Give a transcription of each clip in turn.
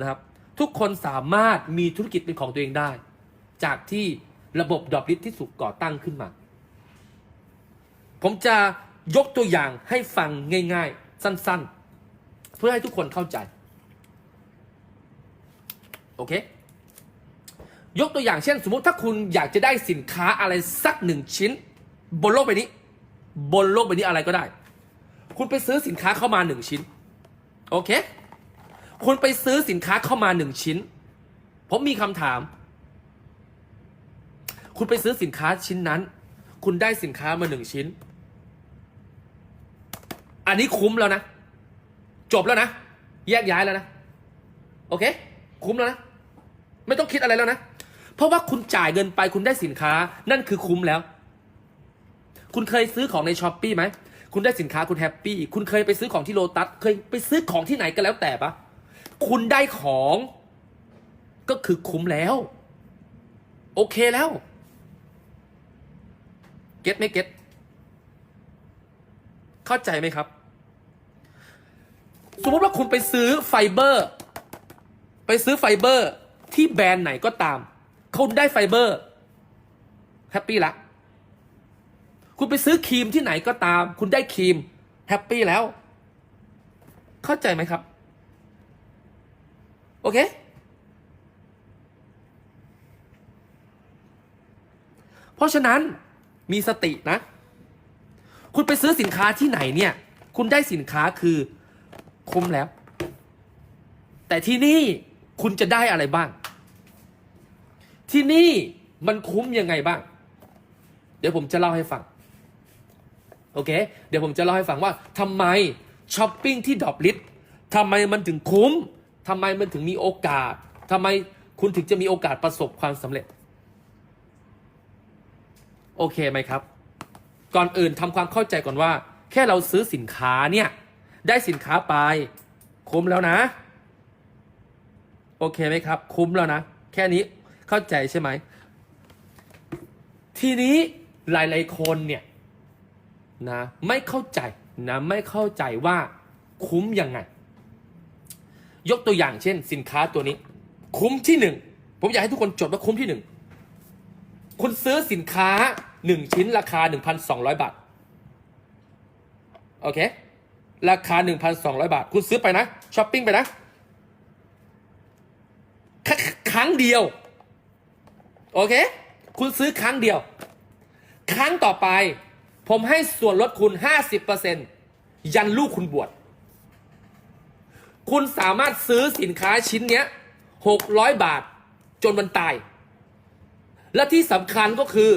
นะครับ ทุกคนสามารถมีธุรกิจเป็นของตัวเองได้ จากที่ระบบดรอปลิสที่ถูกก่อตั้งขึ้นมา ผมจะยกตัวอย่างให้ฟังง่าย ๆ สั้น ๆ เพื่อให้ทุกคนเข้าใจ โอเค ยกตัวอย่างเช่น สมมติถ้าคุณอยากจะได้สินค้าอะไรสักหนึ่งชิ้น บนโลกใบนี้ บนโลกใบนี้อะไรก็ได้ คุณไปซื้อสินค้าเข้ามาหนึ่งชิ้น โอเค คุณไปซื้อสินค้าเข้ามาหนึ่งชิ้น ผมมีคำถาม คุณไปซื้อสินค้าชิ้นนั้น คุณได้สินค้ามาหนึ่งชิ้น อันนี้คุ้มแล้วนะ จบแล้วนะ แยกย้ายแล้วนะ โอเค คุ้มแล้วนะ ไม่ต้องคิดอะไรแล้วนะ เพราะว่าคุณจ่ายเงินไปคุณได้สินค้า นั่นคือคุ้มแล้ว คุณเคยซื้อของในช้อปปี้ไหม คุณได้สินค้าคุณแฮปปี้ คุณเคยไปซื้อของที่โลตัส เคยไปซื้อของที่ไหนก็แล้วแต่ปะ คุณได้ของ ก็คือคุ้มแล้ว โอเคแล้ว เก็ตไม่เก็ตเข้าใจไหมครับ สมมติว่าคุณไปซื้อไฟเบอร์ ไปซื้อไฟเบอร์ที่แบรนด์ไหนก็ตาม คุณได้ไฟเบอร์แฮปปี้ละคุณไปซื้อครีมที่ไหนก็ตาม คุณได้ครีมแฮปปี้แล้ว เข้าใจไหมครับ โอเค เพราะฉะนั้นมีสตินะ คุณไปซื้อสินค้าที่ไหนเนี่ย คุณได้สินค้าคือคุ้มแล้ว แต่ที่นี่คุณจะได้อะไรบ้าง ที่นี่มันคุ้มยังไงบ้าง เดี๋ยวผมจะเล่าให้ฟัง โอเค เดี๋ยวผมจะเล่าให้ฟังว่าทำไมช้อปปิ้งที่ดอปลิสทำไมมันถึงคุ้ม ทำไมมันถึงมีโอกาสทำไมคุณถึงจะมีโอกาสประสบความสำเร็จ โอเคไหมครับ ก่อนอื่นทำความเข้าใจก่อนว่า แค่เราซื้อสินค้าเนี่ย ได้สินค้าไป คุ้มแล้วนะ โอเคไหมครับ คุ้มแล้วนะ แค่นี้เข้าใจใช่ไหม ทีนี้หลาย ๆ คนเนี่ยนะไม่เข้าใจนะไม่เข้าใจว่าคุ้มยังไง ยกตัวอย่างเช่น สินค้าตัวนี้ คุ้มที่หนึ่งผมอยากให้ทุกคนจดว่าคุ้มที่หนึ่งคุณซื้อสินค้าหนึ่งชิ้นราคา1,200บาทโอเคราคา1,200บาท คุณซื้อไปนะช้อปปิ้งไปนะคครั้งเดียวโอเค คุณซื้อครั้งเดียว ครั้งต่อไป ผมให้ส่วนลดคุณ 50%ยันลูกคุณบวช คุณสามารถซื้อสินค้าชิ้นเนี้ย600บาท จนมันตาย และที่สำคัญก็คือ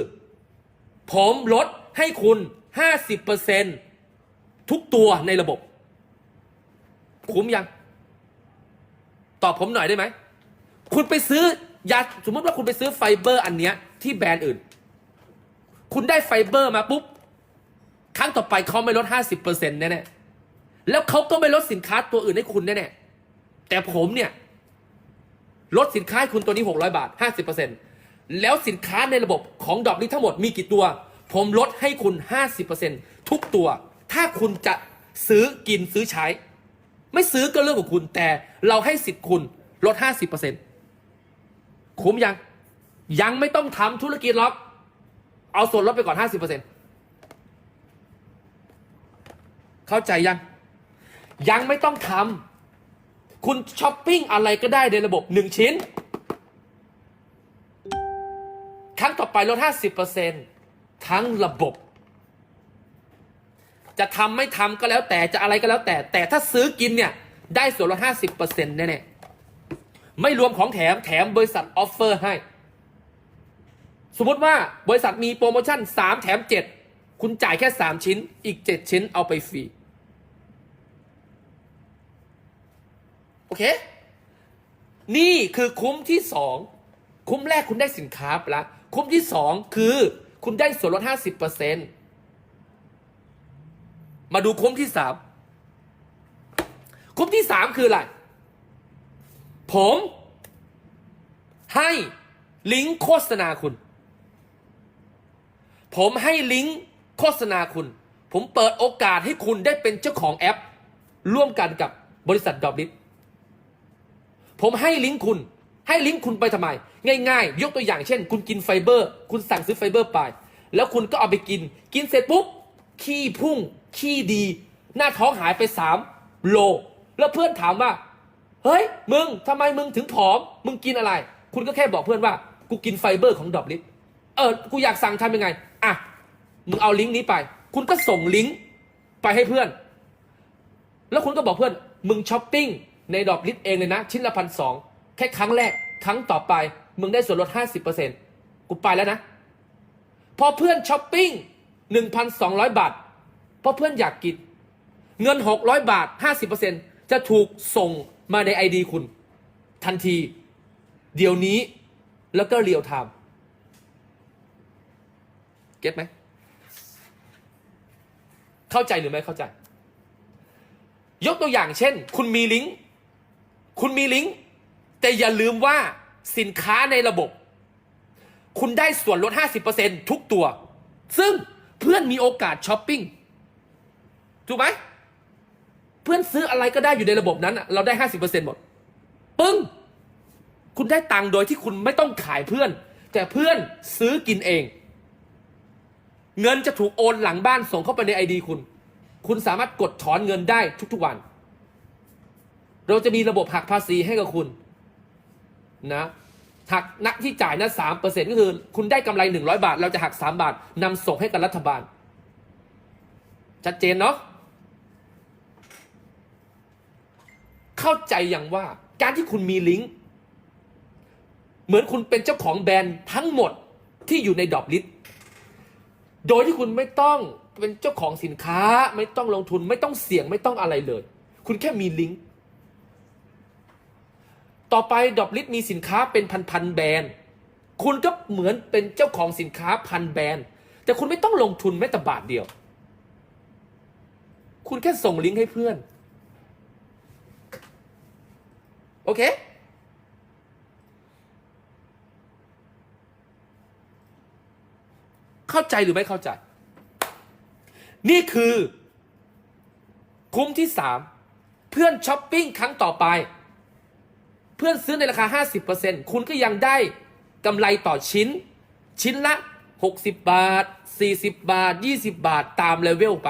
ผมลดให้คุณ50%ทุกตัวในระบบ คุ้มยัง ตอบผมหน่อยได้ไหม คุณไปซื้อยาสมมติว่าคุณไปซื้อไฟเบอร์อันเนี้ยที่แบรนด์อื่น คุณได้ไฟเบอร์มาปุ๊บ ครั้งต่อไปเขาไม่ลด50%แน่ๆ แล้วเขาก็ไม่ลดสินค้าตัวอื่นให้คุณแน่ๆแต่ผมเนี่ย ลดสินค้าให้คุณตัวนี้ 600 บาท 50%แล้วสินค้าในระบบของดอกนี้ทั้งหมดมีกี่ตัว ผมลดให้คุณ 50%ทุกตัว ถ้าคุณจะซื้อกินซื้อใช้ ไม่ซื้อก็เรื่องของคุณ แต่เราให้สิทธิ์คุณลด 50%คุ้มยัง ยังไม่ต้องทำธุรกิจหรอก เอาส่วนลดไปก่อน 50%เข้าใจยัง ยังไม่ต้องทำคุณช้อปปิ้งอะไรก็ได้ในระบบหนึ่งชิ้น ครั้งต่อไปลด 50%ทั้งระบบ จะทำไม่ทำก็แล้วแต่จะอะไรก็แล้วแต่ แต่ถ้าซื้อกินเนี่ย ได้ส่วนลด 50%แน่ๆไม่รวมของแถมแถมบริษัทออฟเฟอร์ให้ สมมติว่าบริษัทมีโปรโมชั่น 3 แถม 7 คุณจ่ายแค่ 3 ชิ้นอีก 7 ชิ้นเอาไปฟรี โอเค นี่คือคุ้มที่2คุ้มแรกคุณได้สินค้าไปละคุ้มที่2คือ คุณได้ส่วนลด50%มาดูคุ้มที่3คุ้มที่3คืออะไร ผม ให้ลิงก์โฆษณาคุณ ผมให้ลิงก์โฆษณาคุณ ผมเปิดโอกาสให้คุณได้เป็นเจ้าของแอป ร่วมกันกับบริษัทดอบลิท ผมให้ลิงก์คุณ ให้ลิงก์คุณไปทำไม ง่ายๆ ยกตัวอย่างเช่น คุณกินไฟเบอร์ คุณสั่งซื้อไฟเบอร์ไป แล้วคุณก็เอาไปกิน กินเสร็จปุ๊บ ขี้พุ่ง ขี้ดี หน้าท้องหายไปสามโล แล้วเพื่อนถามว่า เฮ้ย มึงทำไมมึงถึงผอม มึงกินอะไร คุณก็แค่บอกเพื่อนว่า กูกินไฟเบอร์ของดอบลิฟเออ กูอยากสั่งทำยังไง อะ มึงเอาลิงก์นี้ไป คุณก็ส่งลิงก์ไปให้เพื่อน แล้วคุณก็บอกเพื่อน มึงช้อปปิ้ง ในดอกลิตรเองเลยนะ ชิ้นละพันสองแค่ครั้งแรก ครั้งต่อไป มึงได้ส่วนลดห้าสิบเปอร์เซ็นกูไปแล้วนะ พอเพื่อนช้อปปิ้งหนึ่งพันสองร้อยบาท เพราะเพื่อนอยากกิน เงินหกร้อยบาทห้าสิบเปอร์เซ็นจะถูกส่งมาในไอดีคุณ ทันที เดี๋ยวนี้แล้วก็เรียลไทม์เก็ตไหม เข้าใจหรือไม่เข้าใจ ยกตัวอย่างเช่น คุณมีลิงก์ คุณมีลิงก์ แต่อย่าลืมว่าสินค้าในระบบ คุณได้ส่วนลด 50%ทุกตัว ซึ่งเพื่อนมีโอกาสช้อปปิ้งถูกไหมเพื่อนซื้ออะไรก็ได้อยู่ในระบบนั้น เราได้ 50%หมด ปึ้ง คุณได้ตังค์โดยที่คุณไม่ต้องขายเพื่อน แต่เพื่อนซื้อกินเอง เงินจะถูกโอนหลังบ้านส่งเข้าไปในไอดีคุณ คุณสามารถกดถอนเงินได้ทุกๆวัน เราจะมีระบบหักภาษีให้กับคุณนะหักนักที่จ่ายนะสามเปอร์เซ็นก็คือ คุณได้กำไรหนึ่งร้อยบาท เราจะหักสามบาทนำส่งให้กับรัฐบาล ชัดเจนเนาะเข้าใจอย่างว่าการที่คุณมีลิงก์ เหมือนคุณเป็นเจ้าของแบรนด์ทั้งหมดที่อยู่ในดอบลิสโดยที่คุณไม่ต้องเป็นเจ้าของสินค้า ไม่ต้องลงทุน ไม่ต้องเสี่ยงไม่ต้องอะไรเลย คุณแค่มีลิงก์ ต่อไปดอบลิสมีสินค้าเป็นพันๆแบรนด์คุณก็เหมือนเป็นเจ้าของสินค้าพันแบรนด์ แต่คุณไม่ต้องลงทุนแม้แต่บาทเดียว คุณแค่ส่งลิงก์ให้เพื่อน โอเค เข้าใจหรือไม่เข้าใจ นี่คือ คุ้มที่สามเพื่อนช้อปปิ้งครั้งต่อไป เพื่อนซื้อในราคา 50%คุณก็ยังได้กำไรต่อชิ้น ชิ้นละ 60 บาท 40 บาท 20 บาทตามเลเวลไป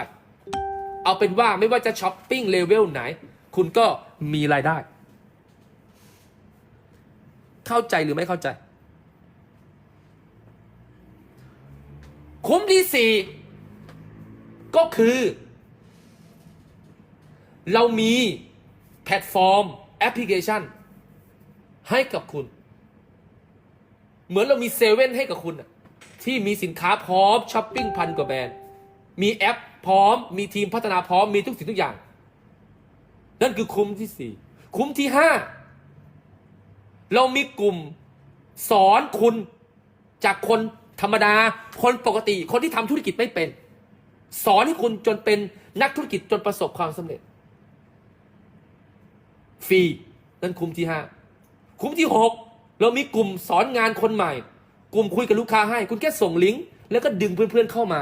เอาเป็นว่าไม่ว่าจะช้อปปิ้งเลเวลไหน คุณก็มีรายได้ เข้าใจหรือไม่เข้าใจ คุ้มที่สี่ก็คือ เรามีแพลตฟอร์มแอปพลิเคชัน ให้กับคุณ เหมือนเรามีเซเว่นให้กับคุณที่มีสินค้าพร้อมช้อปปิ้งพันกว่าแบรนด์มีแอปพร้อม มีทีมพัฒนาพร้อมมีทุกสิ่งทุกอย่าง นั่นคือคุ้มที่สี่คุ้มที่ห้าเรามีกลุ่มสอนคุณจากคนธรรมดา คนปกติ คนที่ทำธุรกิจไม่เป็น สอนให้คุณจนเป็นนักธุรกิจจนประสบความสำเร็จ ฟรี นั่นคุ้มที่ห้า คุ้มที่หกเรามีกลุ่มสอนงานคนใหม่ กลุ่มคุยกับลูกค้าให้ คุณแค่ส่งลิงก์แล้วก็ดึงเพื่อนๆเข้ามา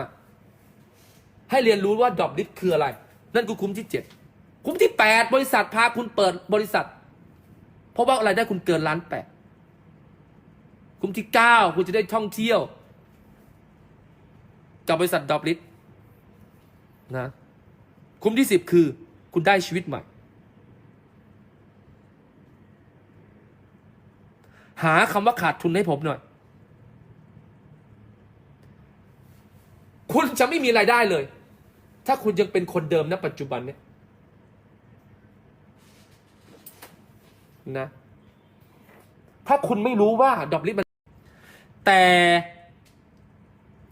ให้เรียนรู้ว่าดอบลิสคืออะไร นั่นคือคุ้มที่เจ็ดคุ้มที่แปดบริษัทพาคุณเปิดบริษัท เพราะว่าอะไรายได้คุณเกินล้านแปดคุ้มที่เก้าคุณจะได้ท่องเที่ยวกับบริษัทดอบลิสนะคุ้มที่สิบคือ คุณได้ชีวิตใหม่ หาคำว่าขาดทุนให้ผมหน่อย คุณจะไม่มีรายได้เลย ถ้าคุณยังเป็นคนเดิมณปัจจุบันเนี่ยนะ ถ้าคุณไม่รู้ว่าดอกลิสมันแต่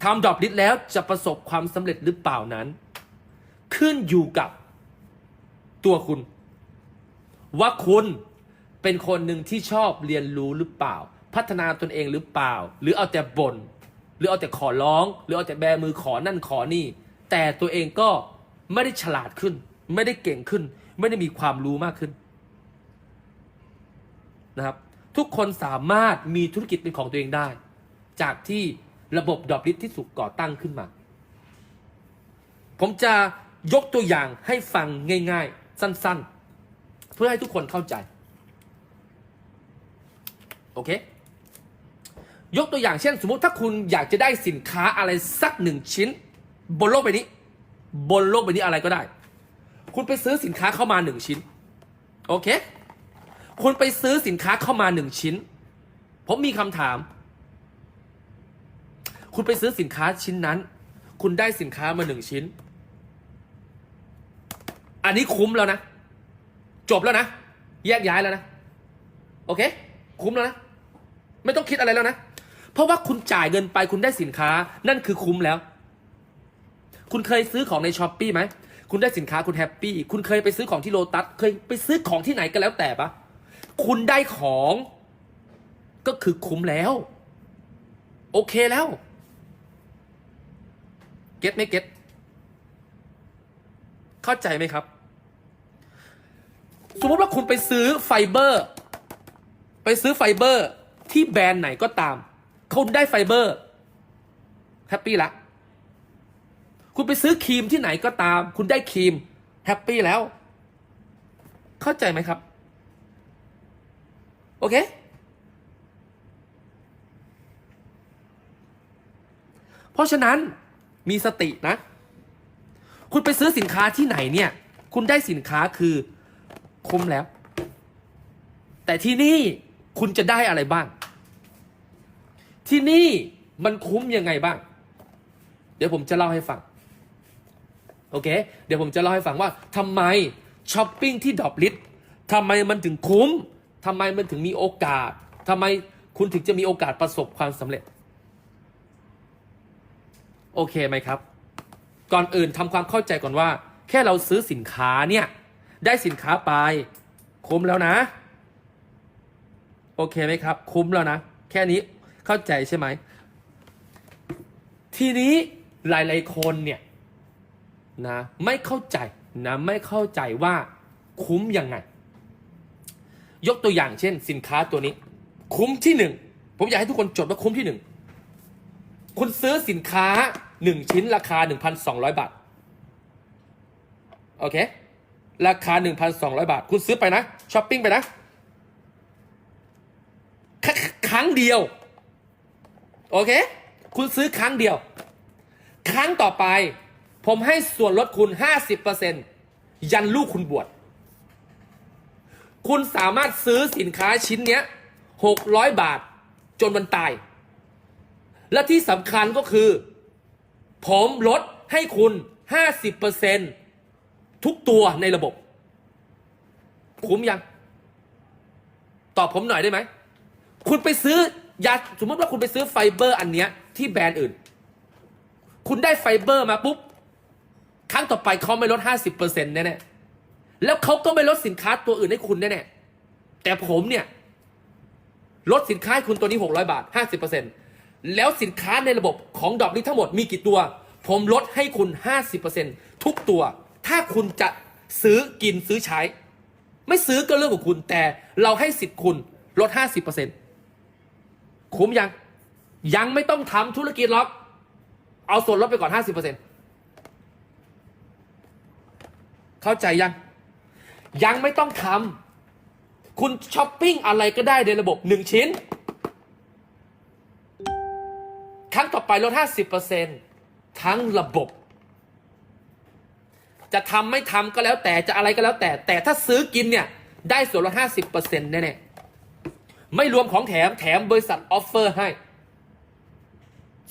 ทำดอกลิสแล้วจะประสบความสำเร็จหรือเปล่านั้น ขึ้นอยู่กับตัวคุณ ว่าคุณ เป็นคนหนึ่งที่ชอบเรียนรู้หรือเปล่า พัฒนาตนเองหรือเปล่า หรือเอาแต่บน่นหรือเอาแต่ขอร้อง หรือเอาแต่แบมือขอนั่นขอนี่ แต่ตัวเองก็ไม่ได้ฉลาดขึ้น ไม่ได้เก่งขึ้น ไม่ได้มีความรู้มากขึ้นนะครับ ทุกคนสามารถมีธุรกิจเป็นของตัวเองได้ จากที่ระบบดอบลิสที่ถูกก่อตั้งขึ้นมา ผมจะยกตัวอย่างให้ฟังง่าย ๆ สั้น ๆ เพื่อให้ทุกคนเข้าใจ โอเค ยกตัวอย่างเช่น สมมุติถ้าคุณอยากจะได้สินค้าอะไรสักหนึ่งชิ้น บนโลกใบนี้ บนโลกใบนี้อะไรก็ได้ คุณไปซื้อสินค้าเข้ามาหนึ่งชิ้น โอเค คุณไปซื้อสินค้าเข้ามาหนึ่งชิ้น ผมมีคำถาม คุณไปซื้อสินค้าชิ้นนั้น คุณได้สินค้ามาหนึ่งชิ้น อันนี้คุ้มแล้วนะ จบแล้วนะ แยกย้ายแล้วนะ โอเค คุ้มแล้วนะ ไม่ต้องคิดอะไรแล้วนะ เพราะว่าคุณจ่ายเงินไปคุณได้สินค้า นั่นคือคุ้มแล้ว คุณเคยซื้อของในช้อปปี้ไหม คุณได้สินค้าคุณแฮปปี้ คุณเคยไปซื้อของที่โลตัส เคยไปซื้อของที่ไหนก็แล้วแต่ปะคุณได้ของ ก็คือคุ้มแล้ว โอเคแล้ว เก็ตไม่เก็ตเข้าใจไหมครับ สมมติว่าคุณไปซื้อไฟเบอร์ ไปซื้อไฟเบอร์ ที่แบรนด์ไหนก็ตามคุณได้ไฟเบอร์แฮปปี้ละคุณไปซื้อครีมที่ไหนก็ตาม คุณได้ครีมแฮปปี้แล้ว เข้าใจไหมครับ โอเค เพราะฉะนั้นมีสตินะ คุณไปซื้อสินค้าที่ไหนเนี่ย คุณได้สินค้าคือคุ้มแล้ว แต่ที่นี่คุณจะได้อะไรบ้าง ที่นี่มันคุ้มยังไงบ้าง เดี๋ยวผมจะเล่าให้ฟัง โอเค เดี๋ยวผมจะเล่าให้ฟังว่าทำไมช้อปปิ้งที่ดอบลิททำไมมันถึงคุ้มทำไมมันถึงมีโอกาสทำไมคุณถึงจะมีโอกาสประสบความสำเร็จ โอเคไหมครับ ก่อนอื่นทำความเข้าใจก่อนว่า แค่เราซื้อสินค้าเนี่ย ได้สินค้าไป คุ้มแล้วนะ โอเคไหมครับ คุ้มแล้วนะ แค่นี้ เข้าใจใช่ไหม ทีนี้หลายๆคนเนี่ยนะไม่เข้าใจนะไม่เข้าใจว่าคุ้มยังไง ยกตัวอย่างเช่น สินค้าตัวนี้ คุ้มที่หนึ่งผมอยากให้ทุกคนจดว่าคุ้มที่หนึ่งคุณซื้อสินค้าหนึ่งชิ้นราคา1,200บาทโอเคราคา 1,200 บาท คุณซื้อไปนะช้อปปิ้งไปนะ ครั้งเดียว โอเค คุณซื้อครั้งเดียว ครั้งต่อไป ผมให้ส่วนลดคุณ 50%ยันลูกคุณบวชคุณสามารถซื้อสินค้าชิ้นเนี้ย 600 บาท จนมันตาย และที่สำคัญก็คือ ผมลดให้คุณ 50%ทุกตัวในระบบ คุ้มยัง ตอบผมหน่อยได้ไหม คุณไปซื้อ ยาสมมติว่าคุณไปซื้อไฟเบอร์อันเนี้ยที่แบรนด์อื่น คุณได้ไฟเบอร์มาปุ๊บ ครั้งต่อไปเขาไม่ลด 50%แน่ๆแล้วเขาก็ไม่ลดสินค้าตัวอื่นให้คุณแน่ๆแต่ผมเนี่ยลดสินค้าให้คุณตัวนี้ 600 บาท 50%แล้วสินค้าในระบบของดอกนี้ทั้งหมดมีกี่ตัว ผมลดให้คุณ 50%ทุกตัว ถ้าคุณจะซื้อกินซื้อใช้ ไม่ซื้อก็เรื่องของคุณ แต่เราให้สิทธิ์คุณลด 50% คุ้มยัง ยังไม่ต้องทำธุรกิจหรอก เอาส่วนลดไปก่อน 50%เข้าใจยัง ยังไม่ต้องทำคุณช้อปปิ้งอะไรก็ได้ในระบบหนึ่งชิ้น ครั้งต่อไปลด 50%ทั้งระบบ จะทำไม่ทำก็แล้วแต่จะอะไรก็แล้วแต่ แต่ถ้าซื้อกินเนี่ย ได้ส่วนลด 50%แน่ๆ ไม่รวมของแถมแถมบริษัทออฟเฟอร์ให้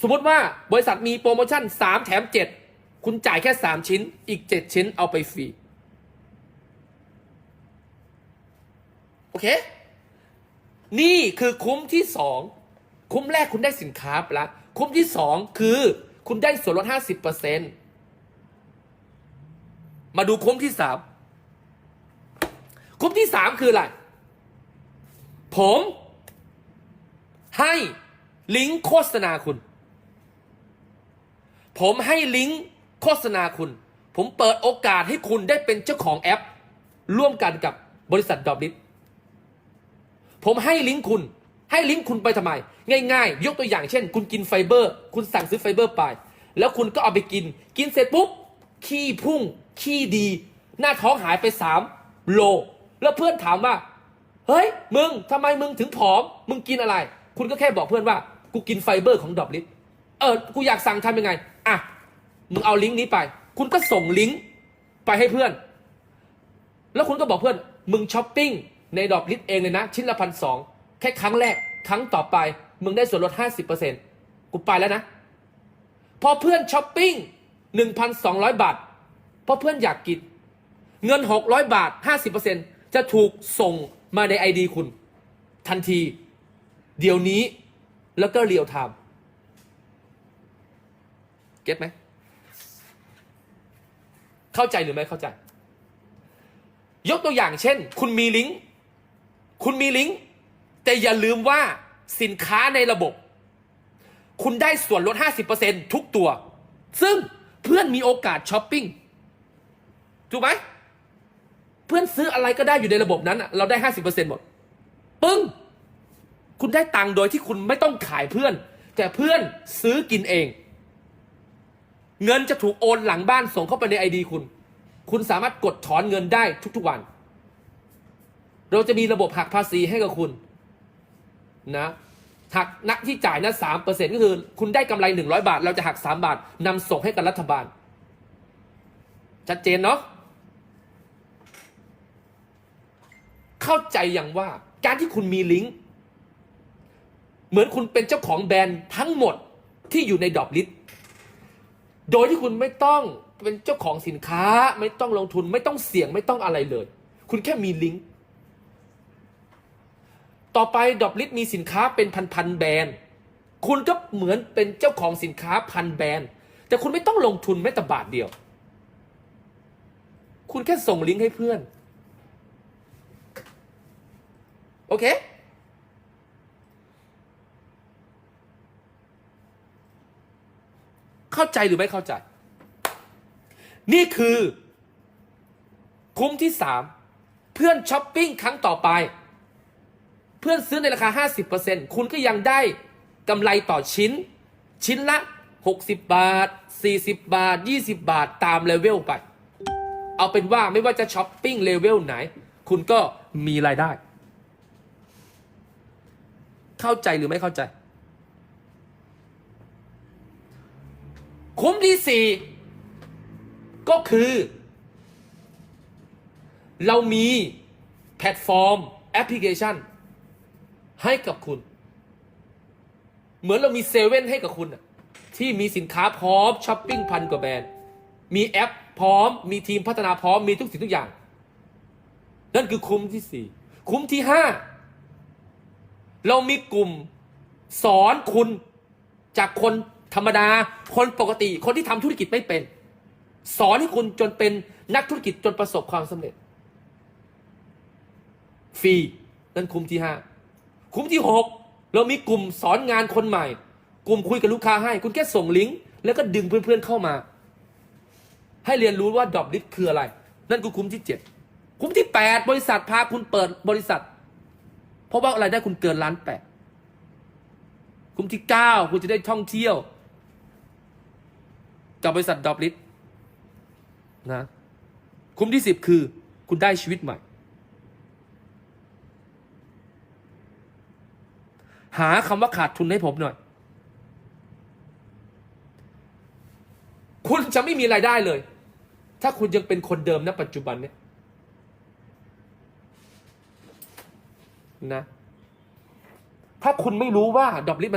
สมมติว่าบริษัทมีโปรโมชั่น 3 แถม 7 คุณจ่ายแค่ 3 ชิ้น อีก 7 ชิ้นเอาไปฟรี โอเค นี่คือคุ้มที่สองคุ้มแรกคุณได้สินค้าไปละคุ้มที่สองคือคุณได้ส่วนลด 50%มาดูคุ้มที่สามคุ้มที่สามคืออะไร ผม ให้ลิงก์โฆษณาคุณ ผมให้ลิงก์โฆษณาคุณ ผมเปิดโอกาสให้คุณได้เป็นเจ้าของแอป ร่วมกันกับบริษัทดอบลิทผมให้ลิงก์คุณ ให้ลิงก์คุณไปทำไม ง่ายๆ ยกตัวอย่างเช่น คุณกินไฟเบอร์ คุณสั่งซื้อไฟเบอร์ไป แล้วคุณก็เอาไปกิน กินเสร็จปุ๊บ ขี้พุ่ง ขี้ดี หน้าท้องหายไป 3 โล แล้วเพื่อนถามว่า เฮ้ย มึงทำไมมึงถึงผอม มึงกินอะไร คุณก็แค่บอกเพื่อนว่า กูกินไฟเบอร์ของดอบลิฟเออ กูอยากสั่งทำยังไง อะ มึงเอาลิงก์นี้ไป คุณก็ส่งลิงก์ไปให้เพื่อน แล้วคุณก็บอกเพื่อน มึงช้อปปิ้งในดอบลิฟเองเลยนะ ชิ้นละพันสองแค่ครั้งแรก ครั้งต่อไป มึงได้ส่วนลดห้าสิบเปอร์เซ็นกูไปแล้วนะ พอเพื่อนช้อปปิ้งหนึ่งพันสองร้อยบาท เพราะเพื่อนอยากกิน เงินหกร้อยบาทห้าสิบเปอร์เซ็นจะถูกส่ง มาในไอดีคุณ ทันที เดี๋ยวนี้ แล้วก็เรียลไทม์เก็ตไหม เข้าใจหรือไม่เข้าใจ ยกตัวอย่างเช่น คุณมีลิงก์คุณมีลิงก์แต่อย่าลืมว่าสินค้าในระบบ คุณได้ส่วนลด 50%ทุกตัว ซึ่งเพื่อนมีโอกาสช้อปปิ้งถูกไหม พื่อนซื้ออะไรก็ได้อยู่ในระบบนั้นอะเราได้50%หมดปึ้ง คุณได้ตังค์โดยที่คุณไม่ต้องขายเพื่อน แต่เพื่อนซื้อกินเอง เงินจะถูกโอนหลังบ้านส่งเข้าไปในไอดีคุณ คุณสามารถกดถอนเงินได้ทุกๆวัน เราจะมีระบบหักภาษีให้กับคุณนะหักนักที่จ่ายนะสามเปอร์เซ็นต์ก็คือ คุณได้กำไรหนึ่งร้อยบาท เราจะหักสามบาทนำส่งให้กับรัฐบาล ชัดเจนเนาะ เข้าใจอย่างว่าการที่คุณมีลิงก์ เหมือนคุณเป็นเจ้าของแบรนด์ทั้งหมดที่อยู่ในดอบลิสโดยที่คุณไม่ต้องเป็นเจ้าของสินค้า ไม่ต้องลงทุน ไม่ต้องเสี่ยงไม่ต้องอะไรเลย คุณแค่มีลิงก์ต่อไปดอบลิสมีสินค้าเป็นพันๆแบรนด์คุณก็เหมือนเป็นเจ้าของสินค้าพันแบรนด์ แต่คุณไม่ต้องลงทุนแม้แต่บาทเดียว คุณแค่ส่งลิงก์ให้เพื่อน โอเคเข้าใจหรือไม่เข้าใจ นี่คือคุ้มที่สามเพื่อนช้อปปิ้งครั้งต่อไป เพื่อนซื้อในราคา 50%คุณก็ยังได้กำไรต่อชิ้น ชิ้นละ 60 บาท 40 บาท 20 บาทตามเลเวลไป เอาเป็นว่าไม่ว่าจะช้อปปิ้งเลเวลไหน คุณก็มีรายได้ เข้าใจหรือไม่เข้าใจ คุ้มที่สี่ก็คือ เรามีแพลตฟอร์มแอปพลิเคชัน ให้กับคุณ เหมือนเรามีเซเว่นให้กับคุณที่มีสินค้าพร้อมช้อปปิ้งพันกว่าแบรนด์ มีแอปพร้อม มีทีมพัฒนาพร้อม มีทุกสิ่งทุกอย่าง นั่นคือคุ้มที่สี่ คุ้มที่ห้า เรามีกลุ่มสอนคุณจากคนธรรมดา คนปกติ คนที่ทำธุรกิจไม่เป็น สอนให้คุณจนเป็นนักธุรกิจจนประสบความสำเร็จ ฟรีนั่นคุ้มที่ห้าคุ้มที่หกเรามีกลุ่มสอนงานคนใหม่ กลุ่มคุยกับลูกค้าให้ คุณแค่ส่งลิงก์แล้วก็ดึงเพื่อนๆเข้ามา ให้เรียนรู้ว่าดอบลิสคืออะไร นั่นคือคุ้มที่เจ็ดคุ้มที่แปดบริษัทพาคุณเปิดบริษัท เพราะว่าอะไรายได้คุณเกินล้านแปดคุ้มที่เก้าคุณจะได้ท่องเที่ยว กับบริษัทดอบลิสนะคุ้มที่สิบคือ คุณได้ชีวิตใหม่ หาคำว่าขาดทุนให้ผมหน่อย คุณจะไม่มีรายได้เลย ถ้าคุณยังเป็นคนเดิมณปัจจุบันเนี่ย นะ ถ้าคุณไม่รู้ว่าดอบลิมัน